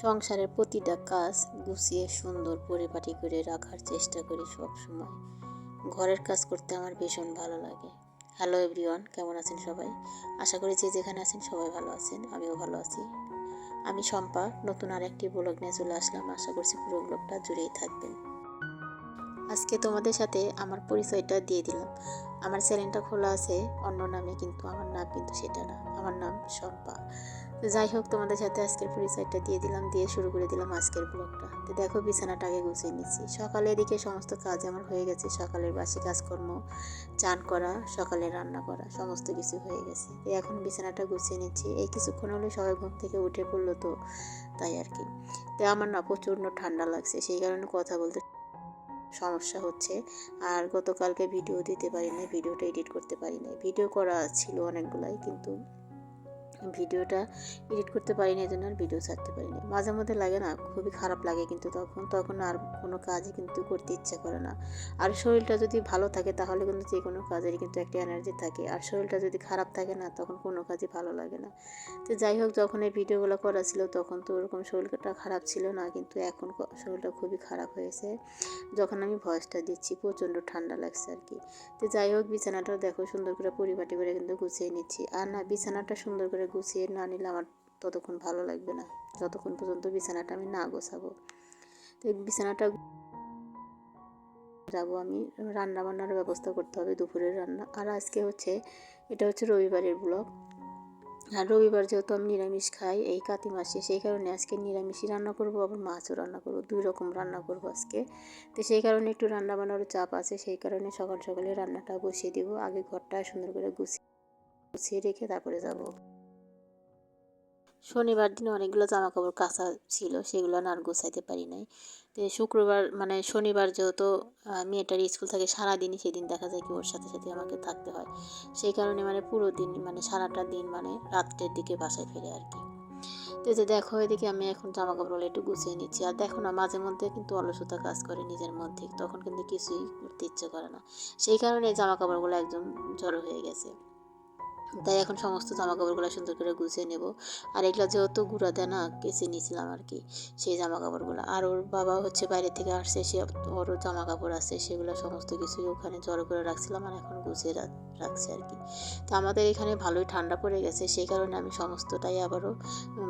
সংসারের প্রতিটা কাজ গুছিয়ে সুন্দর পরিপাটি করে রাখার চেষ্টা করি সব সময় ঘরের কাজ করতে আমার ভীষণ ভালো লাগে। হ্যালো এভরিওয়ান কেমন আছেন সবাই? আশা করি যে যেখানে আছেন সবাই ভালো আছেন, আমিও ভালো আছি। আমি শম্পা, নতুন আরেকটি ব্লগ নিয়ে চলে আসলাম। আশা করছি পুরো ব্লগটা জুড়েই থাকবেন। আজকে তোমাদের সাথে আমার পরিচয়টা দিয়ে দিলাম। আমার চ্যানেলটা খোলা আছে, অন্য নামে কিন্তু আমার নাম কিন্তু সেটা না, আমার নাম শম্পা। যাই হোক, তোমাদের সাথে আজকের পরিচয়টা দিয়ে দিলাম, দিয়ে শুরু করে দিলাম আজকের ব্লগটা। তো দেখো, বিছানাটা আগে গুছিয়ে নিচ্ছি। সকালে এদিকে সমস্ত কাজ আমার হয়ে গেছে, সকালের বাসি কাজকর্ম, চান করা, সকালে রান্না করা, সমস্ত কিছু হয়ে গেছে। তো এখন বিছানাটা গুছিয়ে নিচ্ছি। এই কিছুক্ষণ হলে সবাই ঘুম থেকে উঠে পড়ল তো, তাই আর কি। তো আমার না প্রচণ্ড ঠান্ডা লাগছে, সেই কারণে কথা বলতে সমস্যা হচ্ছে। আর গতকালকে ভিডিও দিতে পারি পারিনি ভিডিওটা এডিট করতে পারি পারিনি। ভিডিও করা ছিল অনেকগুলাই, কিন্তু ভিডিওটা এডিট করতে পারি পারিনি এই জন্য আর ভিডিও ছাড়তে পারি পারিনি। মাঝে মধ্যে লাগে না, খুবই খারাপ লাগে কিন্তু তখন তখন আর কোনো কাজই কিন্তু করতে ইচ্ছা করে না। আর শরীরটা যদি ভালো থাকে, তাহলে কিন্তু যে কোনো কাজেরই কিন্তু একটা এনার্জি থাকে। আর শরীরটা যদি খারাপ থাকে না, তখন কোনো কাজই ভালো লাগে না। তো যাই হোক, যখন এই ভিডিওগুলো করা ছিল, তখন তো ওরকম শরীরটা খারাপ ছিল না, কিন্তু এখন শরীরটা খুবই খারাপ হয়েছে। যখন আমি ভয়েসটা দিচ্ছি, প্রচণ্ড ঠান্ডা লাগছে আর কি। তো যাই হোক, বিছানাটাও দেখো, সুন্দর করে পরিপাটি করে কিন্তু গুছিয়ে নিচ্ছি। আর না, বিছানাটা সুন্দর করে গুছিয়ে না নিলে আমার ততক্ষণ ভালো লাগবে না। যতক্ষণ পর্যন্ত বিছানাটা আমি না গোছাবো। তো বিছানাটা যাব আমি। রান্না বান্নার ব্যবস্থা করতে হবে দুপুরের রান্না। আর আজকে হচ্ছে, এটা হচ্ছে রবিবারের ব্লগ। আর রবিবার যেহেতু আমি নিরামিষ খাই, এই কাতি মাসে, সেই কারণে আজকে নিরামিষই রান্না করব, আবার মাছও রান্না করব। দুই রকম রান্না করব আজকে। তো সেই কারণে একটু রান্না বান্নারও চাপ আছে, সেই কারণে সকাল সকালে রান্নাটা বসিয়ে দিব। আগে ঘরটা সুন্দর করে গুছিয়ে গুছিয়ে রেখে তারপরে যাব। শনিবার দিনে অনেকগুলো জামা কাপড় কাঁচা ছিল, সেগুলো আর গোছাইতে পারি নাই। তো শুক্রবার মানে শনিবার যেহেতু মেয়েটার স্কুল থাকে সারাদিনই সেদিন দেখা যায় কি ওর সাথে সাথে আমাকে থাকতে হয়। সেই কারণে মানে পুরো দিন মানে সারাটা দিন মানে রাত্রের দিকে বাসায় ফিরে আর কি। তো যে দেখো, এদিকে আমি এখন জামা কাপড়গুলো একটু গুছিয়ে নিচ্ছি। আর দেখো না, মাঝে মধ্যে কিন্তু অলসতা কাজ করে নিজের মধ্যে, তখন কিন্তু কিছুই করতে ইচ্ছে করে না। সেই কারণে জামা কাপড়গুলো একদম জড়ো হয়ে গেছে। তাই এখন সমস্ত জামা কাপড়গুলো সুন্দর করে গুছিয়ে নেব। আর এগুলো যেহেতু গুঁড়া না, কেচে নিয়েছিলাম আর কি, সেই জামা কাপড়গুলো আর ওর বাবা হচ্ছে বাইরে থেকে আসছে, সে ওরও জামা কাপড় আছে, সেগুলো সমস্ত কিছুই ওখানে জড়ো করে রাখছিলাম আর এখন গুছিয়ে রাখ- রাখছি আর কি। তো আমাদের এখানে ভালোই ঠান্ডা পড়ে গেছে, সেই কারণে আমি সমস্তটাই আবারও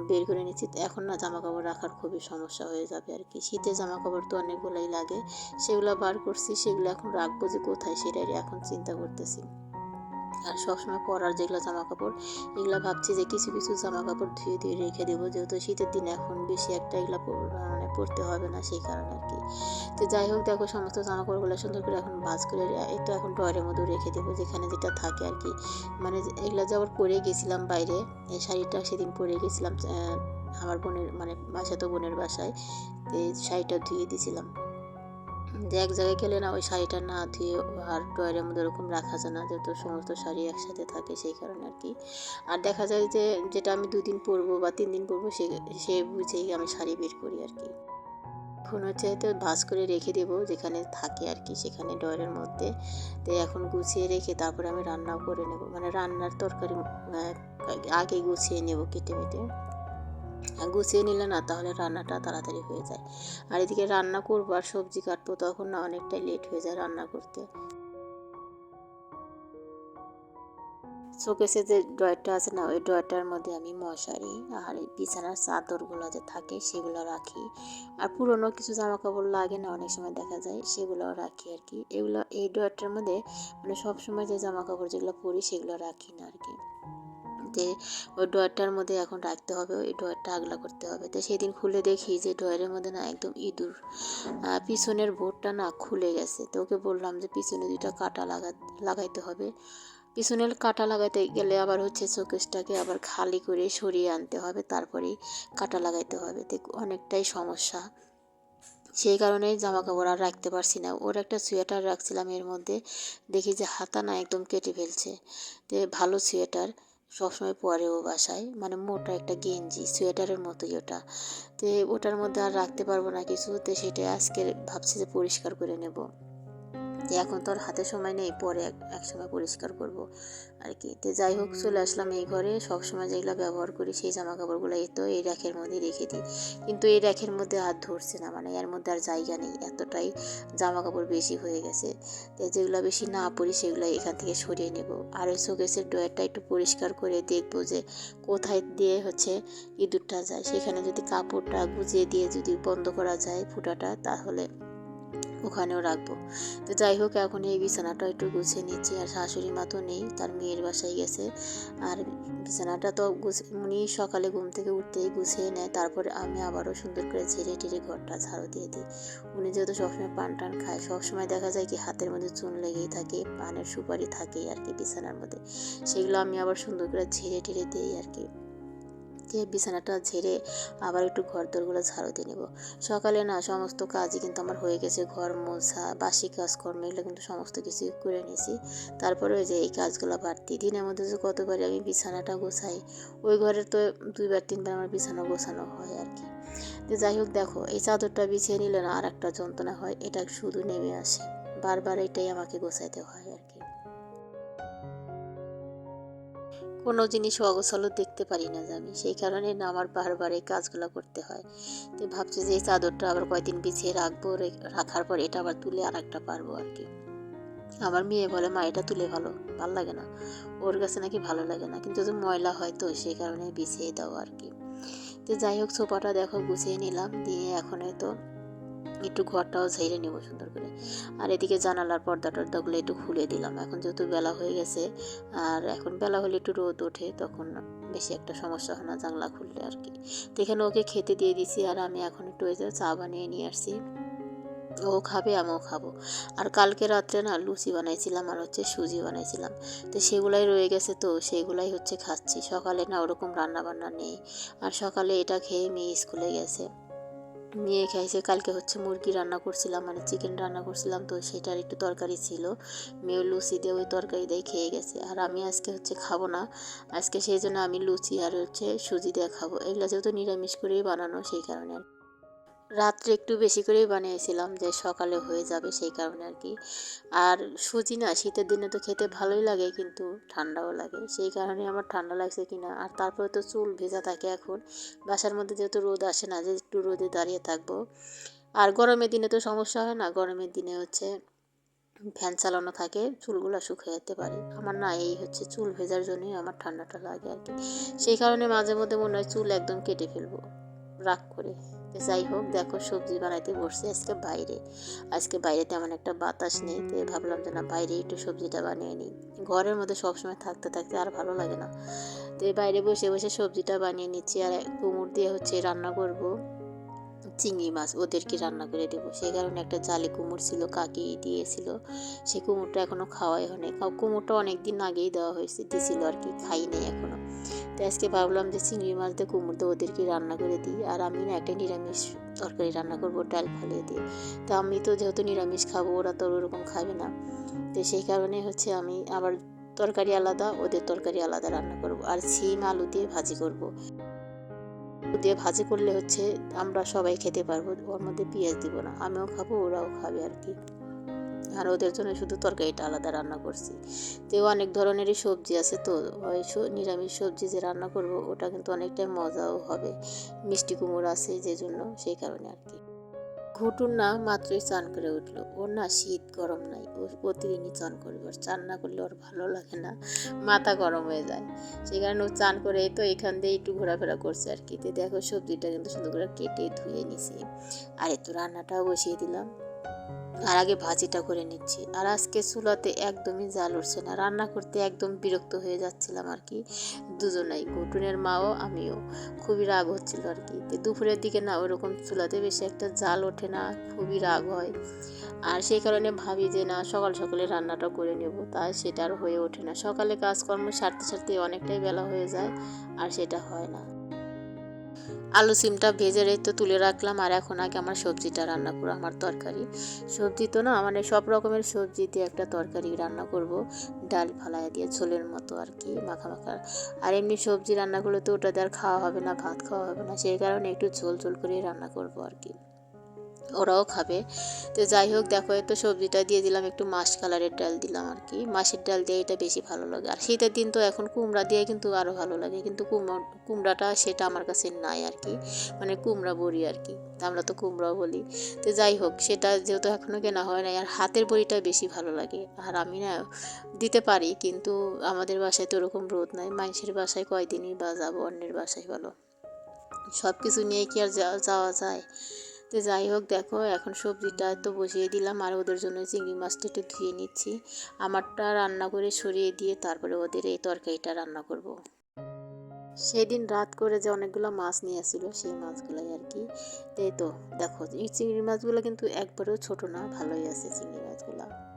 বের করে নিচ্ছি এখন না জামা কাপড় রাখার খুবই সমস্যা হয়ে যাবে আর কি। শীতের জামা কাপড় তো অনেকগুলোই লাগে, সেগুলো বার করছি, সেগুলো এখন রাখব যে কোথায় সেটাই এখন চিন্তা করতেছি। আর সবসময় পরার যেগুলো জামা কাপড় এগুলো ভাবছি যে কিছু কিছু জামা কাপড় ধুয়ে ধুয়ে রেখে দেবো। যেহেতু শীতের দিন, এখন বেশি একটা এগুলো মানে পরতে হবে না সেই কারণে আর কি। তো যাই হোক, দেখো সমস্ত জামা কাপড়গুলো সুন্দর করে এখন ভাজ করে একটু এখন ডয়ের মধ্যে রেখে দেবো, যেখানে যেটা থাকে আর কি। মানে যে- এগুলো যাওয়ার পরে গেছিলাম বাইরে, এই শাড়িটা সেদিন পরে গেছিলাম আমার বোনের মানে বাসা তো বোনের বাসায়, এই শাড়িটা ধুয়ে দিয়েছিলাম। যে এক জায়গায় গেলে না ওই শাড়িটা না ধুয়ে আর ড্রয়ারের মধ্যে ওরকম রাখা যায় না, যেহেতু সমস্ত শাড়ি একসাথে থাকে সেই কারণে আর কি। আর দেখা যায় যে যেটা আমি দুই দিন পরবো বা তিন দিন পরবো সে সে বুঝেই আমি শাড়ি বের করি আর কি। এখন হচ্ছে তো ভাজ করে রেখে দেবো যেখানে থাকে আর কি, সেখানে ডয়ারের মধ্যে। তো এখন গুছিয়ে রেখে তারপরে আমি রান্নাও করে নেব। মানে রান্নার তরকারি আগে গুছিয়ে নেব কেটে মেটে গুছিয়ে নিলে না, তাহলে রান্নাটা তাড়াতাড়ি হয়ে যায়। আর এদিকে রান্না করব আর সবজি কাটবো, তখন না অনেকটাই লেট হয়ে যায় রান্না করতে। শোকেসে যে ড্রয়ারটা আছে না, ওই ড্রয়ারটার মধ্যে আমি মশারি আর বিছানার চাদরগুলো যে থাকে, সেগুলো রাখি। আর পুরনো কিছু জামা কাপড় লাগে না, অনেক সময় দেখা যায় সেগুলো রাখি আর কি। এগুলো, এই ড্রয়ারটার মধ্যে মানে সবসময় যে জামা কাপড় যেগুলো পরি, সেগুলো রাখি না আর কি। যে ওই ড্রয়ারটার মধ্যে এখন রাখতে হবে, ওই ড্রয়ারটা আগলা করতে হবে। তো সেদিন খুলে দেখি যে ড্রয়ারের মধ্যে না একদম ইঁদুর পিছনের বোর্ডটা না খুলে গেছে। তো ওকে বললাম যে পিছনে দুইটা কাটা লাগা, লাগাইতে হবে। পিছনের কাটা লাগাইতে গেলে আবার হচ্ছে শোকেসটাকে আবার খালি করে সরিয়ে আনতে হবে তারপরেই কাটা লাগাইতে হবে। তো অনেকটাই সমস্যা। সেই কারণে জামা কাপড় আর রাখতে পারছি না। ওর একটা সোয়েটার রাখছিলাম এর মধ্যে, দেখি যে হাতা না একদম কেটে ফেলছে। তো ভালো সোয়েটার। সবসময় পরে ও বাসায়। মানে মোটা একটা গেঞ্জি, সোয়েটারের মতোই ওটা। তো ওটার মধ্যে আর রাখতে পারব না কিছু তো সেটা আজকে ভাবছি যে পরিষ্কার করে নেব। তো এখন তো আর হাতে সময় নেই, পরে এক এক সময় পরিষ্কার করব। আর কি, তো যাই হোক, চলে আসলাম এই ঘরে। সবসময় যেগুলো ব্যবহার করি, সেই জামা কাপড়গুলো তো, এই র্যাকের মধ্যে রেখে দিই। কিন্তু এই র্যাকের মধ্যে আর ধরছে না মানে এর মধ্যে আর জায়গা নেই। এতটাই জামা কাপড় বেশি হয়ে গেছে। তো যেগুলো বেশি না পরি সেগুলো এখান থেকে সরিয়ে নেব। আর ওই শোকেসের ড্রয়ারটা একটু পরিষ্কার করে দেখব যে কোথায় দিয়ে হচ্ছে ইঁদুরটা যায়। সেখানে যদি কাপড়টা গুজিয়ে দিয়ে যদি বন্ধ করা যায় ফুটাটা, তাহলে ওখানেও রাখব। তো যাই হোক, এখন এই বিছানাটা একটু গুছিয়ে নিচ্ছি আর শাশুড়ি মা তো নেই, তার মেয়ের বাসায় গেছে। আর বিছানাটা তো উনি সকালে ঘুম থেকে উঠতেই গুছিয়ে নেয়, তারপরে আমি আবারও সুন্দর করে ঝেড়ে টেরে ঘরটা ঝাড়ু দিয়ে দিই। উনি যেহেতু সবসময় পান টান খায়, সবসময় দেখা যায় কি হাতের মধ্যে চুন লেগেই থাকে, পানের সুপারি থাকেই আর কি বিছানার মধ্যে। সেগুলো আমি আবার সুন্দর করে ঝেড়ে টেরে দিই আর কি। দিয়ে বিছানাটা ঝেড়ে আবার একটু ঘর দোরগুলো ঝাড়ু দিয়ে নেব। সকালে না সমস্ত কাজই কিন্তু আমার হয়ে গেছে, ঘর মোছা, বাসি কাজকর্ম, এগুলো কিন্তু সমস্ত কিছু করে নিয়েছি। তারপরে ওই যে এই কাজগুলো বাড়তি দিনের মধ্যে যে কতবার আমি বিছানাটা গোছাই, ওই ঘরের তো দুইবার, তিনবার আমার বিছানা গোছানো হয় আর কি। তো যাই হোক দেখো, এই চাদরটা বিছিয়ে নিলে না আর একটা যন্ত্রণা হয়, এটা শুধু নেমে আসে। বারবার এটাই আমাকে গোছাইতে হয় আর কি। কোনো জিনিস অগোছালো দেখতে পারি না আমি। সেই কারণে না আমার বারবার এই কাজগুলো করতে হয়। তো ভাবছি যে এই চাদরটা আবার কয়দিন বিছিয়ে রাখব রাখার পর এটা আবার তুলে আর একটা পারব আর কি। আমার মেয়ে বলে, মা, এটা তুলে ভালো, ভালো লাগে না। ওর কাছে নাকি ভালো লাগে না। কিন্তু যে ময়লা হয় তো, সেই কারণে বিছিয়ে দাও আর কি। তো যাই হোক, সোফাটা দেখো গুছিয়ে নিলাম। দিয়ে এখন তো একটু ঘরটাও ঝেড়ে নেব সুন্দর করে। আর এদিকে জানালার পর্দা টর্দাগুলো একটু খুলে দিলাম। এখন যেহেতু বেলা হয়ে গেছে, আর এখন বেলা হলে একটু রোদ ওঠে, তখন বেশি একটা সমস্যা হয় না জানলা খুললে আর কি। তো এখানে ওকে খেতে দিয়ে দিছি, আর আমি এখন একটু ওই যে চা বানিয়ে নিয়ে আসছি। ও খাবে, আমিও খাব। আর কালকে রাত্রে না লুচি বানাইছিলাম, আর হচ্ছে সুজি বানাইছিলাম। তো সেগুলাই রয়ে গেছে তো, সেগুলাই হচ্ছে খাচ্ছি। সকালে না ওরকম রান্না বান্না নেই। আর সকালে এটা খেয়ে মেয়ে স্কুলে গেছে। মেয়ে খাইছে কালকে হচ্ছে মুরগি রান্না করছিলাম মানে চিকেন রান্না করছিলাম, তো সেটার একটু তরকারি ছিল। মেয়ে লুচি দিয়ে ওই তরকারি দিয়ে খেয়ে গেছে। আর আমি আজকে হচ্ছে খাব না। আজকে সেই জন্য আমি লুচি আর হচ্ছে সুজি দিয়ে খাব। এগুলো যেহেতু নিরামিষ করেই বানানো, সেই কারণে আর রাত্রে একটু বেশি করেই বানিয়েছিলাম, যে সকালে হয়ে যাবে সেই কারণে আর কি। আর সুজি না, শীতের দিনে তো খেতে ভালোই লাগে, কিন্তু ঠান্ডাও লাগে। সেই কারণে আমার ঠান্ডা লাগছে কিনা। আর তারপরে তো চুল ভেজা থাকে এখন। বাসার মধ্যে যেহেতু রোদ আসে না, যে একটু রোদে দাঁড়িয়ে থাকব। আর গরমের দিনে তো সমস্যা হয় না? গরমের দিনে হচ্ছে ফ্যান চালানো থাকে, চুলগুলো শুকিয়ে যেতে পারে। আমার না, এই হচ্ছে চুল ভেজার জন্যই আমার ঠান্ডাটা লাগে আর কি। সেই কারণে মাঝে মধ্যে মনে হয় চুল একদম কেটে ফেলব, রাগ করে। তো যাই হোক, দেখো সবজি বানাইতে বসছি আজকে বাইরে। আজকে বাইরে তেমন একটা বাতাস নেই, তো ভাবলাম যে না বাইরে একটু সবজিটা বানিয়ে নিই। ঘরের মধ্যে সবসময় থাকতে থাকতে আর ভালো লাগে না। তো বাইরে বসে বসে সবজিটা বানিয়ে নিচ্ছি, আর কুমড় দিয়ে হচ্ছে রান্না করব। চিংড়ি মাছ ওদেরকে রান্না করে দেবো? সেই কারণে একটা জালি কুমড় ছিল, কাকি দিয়েছিল। সেই কুমড়টা এখনও খাওয়াই হয়নি। কুমড়টা অনেক দিন আগেই দেওয়া হয়েছে দিয়েছিল আর কি, খাই নেই এখনও তো আজকে ভাবলাম যে চিংড়ি মাছ দিয়ে কুমড়ো দিয়ে ওদেরকে রান্না করে দিই। আর আমি না একটা নিরামিষ তরকারি রান্না করব, ডাল ফালিয়ে দিয়ে। তো আমি তো যেহেতু নিরামিষ খাব, ওরা তো ওরকম খাবে না। তো সেই কারণে হচ্ছে আমি আবার তরকারি আলাদা, ওদের তরকারি আলাদা রান্না করব। আর সিম আলু দিয়ে ভাজি করব। দিয়ে ভাজি করলে হচ্ছে আমরা সবাই খেতে পারব, ওর মধ্যে পেঁয়াজ দিব না। আমিও খাব, ওরাও খাবে আর কি। আর ওদের জন্য শুধু তরকারিটা আলাদা রান্না করছি। তো অনেক ধরনেরই সবজি আছে তো, ওই নিরামিষ সবজি যে রান্না করব, ওটা কিন্তু অনেকটাই মজাও হবে। মিষ্টি কুমড়ো আছে যে জন্য, সেই কারণে আর কি। ঘুটুন না মাত্রই চান করে উঠল। ওর না শীত গরম নাই, ও প্রতিদিনই চান করবে। ওর চান না করলে ওর ভালো লাগে না, মাথা গরম হয়ে যায়। সেই কারণে ও চান করে তো এখান দিয়ে একটু ঘোরাফেরা করছে আর কি। দেখো সবজিটা কিন্তু সুন্দর করে কেটে ধুয়ে নিছি। আর একটু রান্নাটাও বসিয়ে দিলাম। আর আগে ভাজিটা করে নিচ্ছি। আর আজকে চুলাতে একদমই জাল উঠছে না। রান্না করতে একদম বিরক্ত হয়ে যাচ্ছিলাম আর কি। দুজনাই, কুটুনের মাও, আমিও। খুবই রাগ হচ্ছিল আর কি। দুপুরের দিকে না ওরকম চুলাতে বেশি একটা জাল ওঠে না, খুবই রাগ হয়। আর সেই কারণে ভাবি যে না, সকাল সকালে রান্নাটা করে নেব। তা সেটা আর হয়ে ওঠে না। সকালে কাজকর্ম সারতে সারতে অনেকটাই বেলা হয়ে যায়, আর সেটা হয় না। আলু সিমটা ভেজে রেখে তো তুলে রাখলাম, আর এখন আগে আমার সবজিটা রান্না করো আমার তরকারি। সবজি তো না মানে সব রকমের সবজি দিয়ে একটা তরকারি রান্না করব, ডাল ফালাইয়া দিয়ে, ঝোলের মতো আর কি, মাখা মাখা। আর এমনি সবজি রান্না করলে তো ওটা আর খাওয়া হবে না, ভাত খাওয়া হবে না, সেই কারণে একটু ঝোল ঝোল করে রান্না করব আর কি। ওরাও খাবে। তো যাই হোক, দেখো তো সবজিটা দিয়ে দিলাম, একটু মাছ কালারের ডাল দিলাম আর কি। মাছের ডাল দিয়ে এটা বেশি ভালো লাগে। আর শীতের দিন তো এখন কুমড়া দিয়ে কিন্তু আরও ভালো লাগে, কিন্তু কুমড়ো, কুমড়াটা সেটা আমার কাছে নাই আর কি। মানে কুমড়া বড়ি আর কি, আমরা তো কুমড়াও বলি। তো যাই হোক, সেটা যেহেতু এখনও কেনা হয় নাই, আর হাতের বড়িটা বেশি ভালো লাগে। আর আমি না দিতে পারি, কিন্তু আমাদের বাসায় তো ওরকম রোদ নাই। মানুষের বাসায় কয়দিনই বা যাব, অন্যের বাসায় বলো। সব কিছু নিয়ে কি আর যাওয়া যায়? তো যাই হোক দেখো, এখন সবজিটা তো বসিয়ে দিলাম আর ওদের জন্য চিংড়ি মাছটা একটু ধুয়ে নিচ্ছি। আমারটা রান্না করে সরিয়ে দিয়ে তারপরে ওদের এই তরকারিটা রান্না করব। সেদিন রাত করে যে অনেকগুলো মাছ নিয়ে আসছিল, সেই মাছগুলোই আর কি। তাই তো, দেখো, এই চিংড়ি মাছগুলো কিন্তু একবারেও ছোট না, ভালোই আছে চিংড়ি মাছগুলো।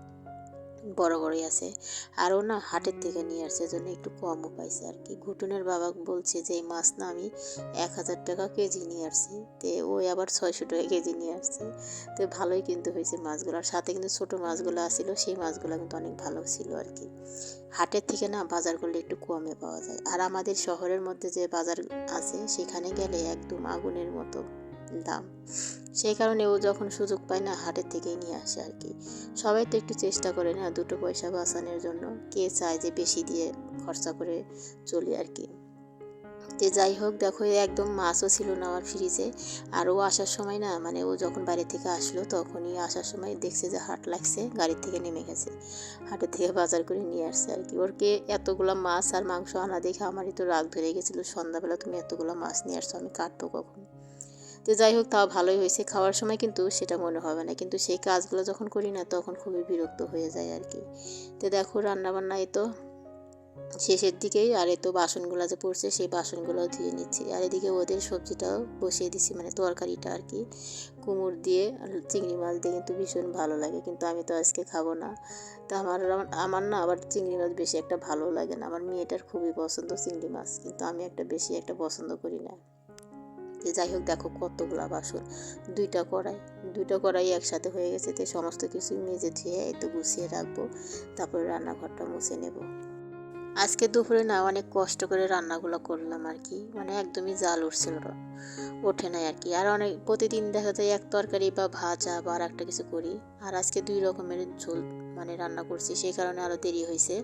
বড় বড়ই আছে। আর ও না হাটের থেকে নিয়ে আসছে, জন্য একটু কমও পাইছে আর কি ঘুটনের বাবা বলছে যে, এই মাছ না আমি এক হাজার টাকা কেজি নিয়ে আসছি। তে ওই আবার ছয়শো টাকা কেজি নিয়ে আসছে। তো ভালোই কিন্তু হয়েছে মাছগুলো। আর সাথে কিন্তু ছোটো মাছগুলো আসছিল সেই মাছগুলো কিন্তু অনেক ভালো ছিল আর কি হাটের থেকে না বাজার করলে একটু কমে পাওয়া যায়। আর আমাদের শহরের মধ্যে যে বাজার আছে, সেখানে গেলে একদম আগুনের মতো দাম। সেই কারণে ও যখন সুযোগ পায় না, হাটের থেকেই নিয়ে আসে আর কি। সবাই তো একটু চেষ্টা করে না দুটো পয়সা বাঁচানোর জন্য। কে চায় যে বেশি দিয়ে খরচা করে চলি আর কি। যে যাই হোক, দেখো একদম মাছও ছিল না আমার ফ্রিজে আর ও আসার সময় না মানে ও যখন বাড়ি থেকে আসলো, তখনই আসার সময় দেখছে যে হাট লাগছে গাড়ি থেকে নেমে গেছে। হাটের থেকে বাজার করে নিয়ে আসছে আর কি। ওরকে এতগুলো মাছ আর মাংস আনা দেখে আমারই তো রাগ ধরে গেছিল, সন্ধ্যাবেলা তুমি এতগুলো মাছ নিয়ে আসছো, আমি কাটবো কখন? তো যাই হোক, তাও ভালোই হয়েছে। খাওয়ার সময় কিন্তু সেটা মনে হবে না। কিন্তু সেই কাজগুলো যখন করি না, তখন খুবই বিরক্ত হয়ে যায় আর কি। তো দেখো রান্নাবান্না এই তো শেষের দিকেই, আর এ তো বাসনগুলো যে পড়ছে, সেই বাসনগুলো ধুয়ে নিচ্ছি। আর এদিকে ওদের সবজিটাও বসিয়ে দিচ্ছি মানে তরকারিটা আর কি। কুমড় দিয়ে চিংড়ি মাছ দিয়ে কিন্তু ভীষণ ভালো লাগে। কিন্তু আমি তো আজকে খাব না। তা আমার আমার না আবার চিংড়ি মাছ বেশি একটা ভালো লাগে না। আমার মেয়েটার খুবই পছন্দ চিংড়ি মাছ। কিন্তু আমি একটা বেশি একটা পছন্দ করি না। যে যাই হোক দেখো কতগুলা বাসন। দুইটা কড়াই দুইটা কড়াই একসাথে হয়ে গেছে তো সমস্ত কিছু মেজে ধুয়ে একটু গুছিয়ে রাখব। তারপরে রান্নাঘরটা মুছে নেব। আজকে দুপুরে না অনেক কষ্ট করে রান্নাগুলো করলাম আর কি মানে একদমই জাল উঠছিল ওঠে নাই আর কি আর অনেক প্রতিদিন দেখা যায় এক তরকারি বা ভাজা বা আর একটা কিছু করি। আর আজকে দুই রকমের ঝোল মানে রান্না করছি, সেই কারণে আরও দেরি হয়েছে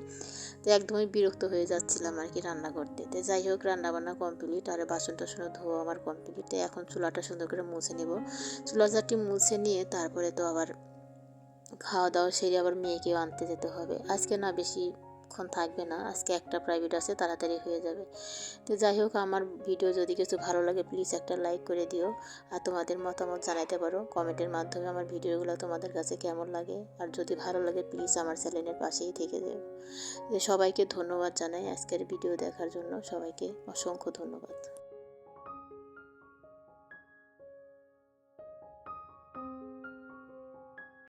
তো একদমই বিরক্ত হয়ে যাচ্ছিলাম আর কি রান্না করতে। তো যাই হোক, রান্নাবান্না কমপ্লিট আর বাসন টাসনও ধোয়া আমার কমপ্লিট এখন চুলাটা সুন্দর করে মুছে নেব। চুলাটি মুছে নিয়ে তারপরে তো আবার খাওয়া দাওয়া সেরে আবার মেয়েকেও আনতে যেতে হবে। আজকে না বেশি ক্ষণ থাকবে না, আজকে একটা প্রাইভেট আছে, তাড়াতাড়ি হয়ে যাবে। তো যাই হোক, আমার ভিডিও যদি কিছু ভালো লাগে প্লিজ একটা লাইক করে দিও। আর তোমাদের মতামত জানাইতে পারো কমেন্টের মাধ্যমে আমার ভিডিওগুলো তোমাদের কাছে কেমন লাগে। আর যদি ভালো লাগে প্লিজ আমার চ্যানেলের পাশেই থেকে যেও। সবাইকে ধন্যবাদ জানাই আজকের ভিডিও দেখার জন্য। সবাইকে অসংখ্য ধন্যবাদ।